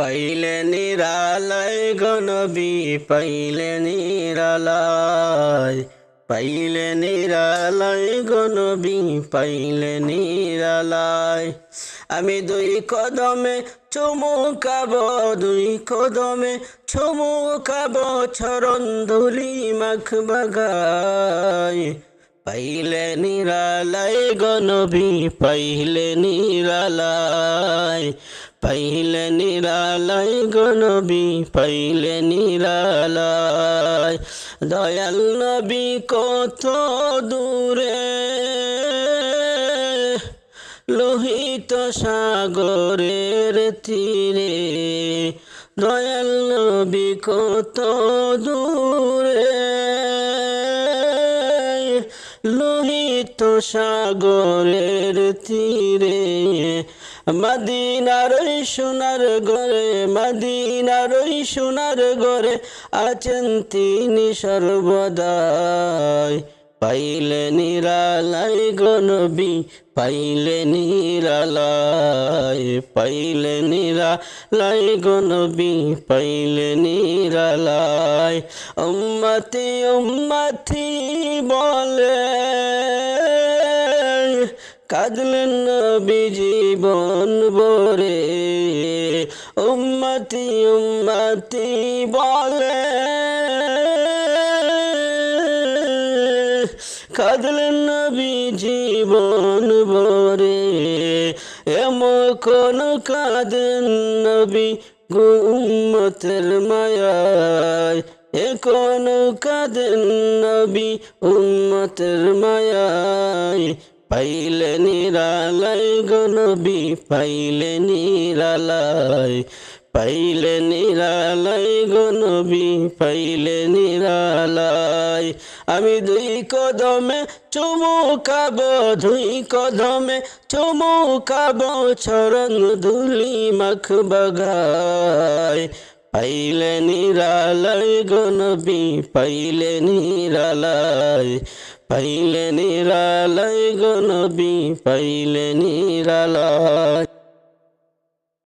পাইলে নিরালয় গনবি পাইলে নিরালয়। পাইলে নিরালয় গনবি পাইলে নিরালয়। আমি দুই কদমে চুমুকাব, দুই কদমে চুমুকাব চরণ ধুলি মাখ বাগায় পাইলে নিরালয় গনবি পাইলে নিরালয় পাইলে নিরালয় গনবি পাইলে নিরালয় দয়াল নবী কত দূরে লোহিত সাগরের তীরে দয়াল নবী কত দূরে লোহিত সাগরের তীরে মদিনার সোনার গরে মদিনার সোনার গরে আছেন তিনি সর্বদাই। পাইলে নিরালয় গনবি পাইলে নিরালয় পাইলে নিরালয় গনবি পাইলে নিরালয় উম্মতি উম্মতি বলে, কাঁদলেন নবী জীবন বরে উম্মতি উম্মতি বলে কাঁদলেন নবী জীবন বরে এমন কোন কাঁদেন নবী গুম্মতের মায়ায়। কোন কাঁদেন নবী উম্মতের মায়ায়। পাইলে নিরালয় গনবি পাইলে নিরালয়। পাইলে নিরালয় গনবি পাইলে নিরালয় আমি দুই কদমে চুমুকাব দুই কদমে চুমুকাব চরণ ধুলি মাখ বাগায়। পাইলে নিরালয় গনবি পাইলে নিরালয় পাইলে নিরালয় গনবি পাইলে নিরালয়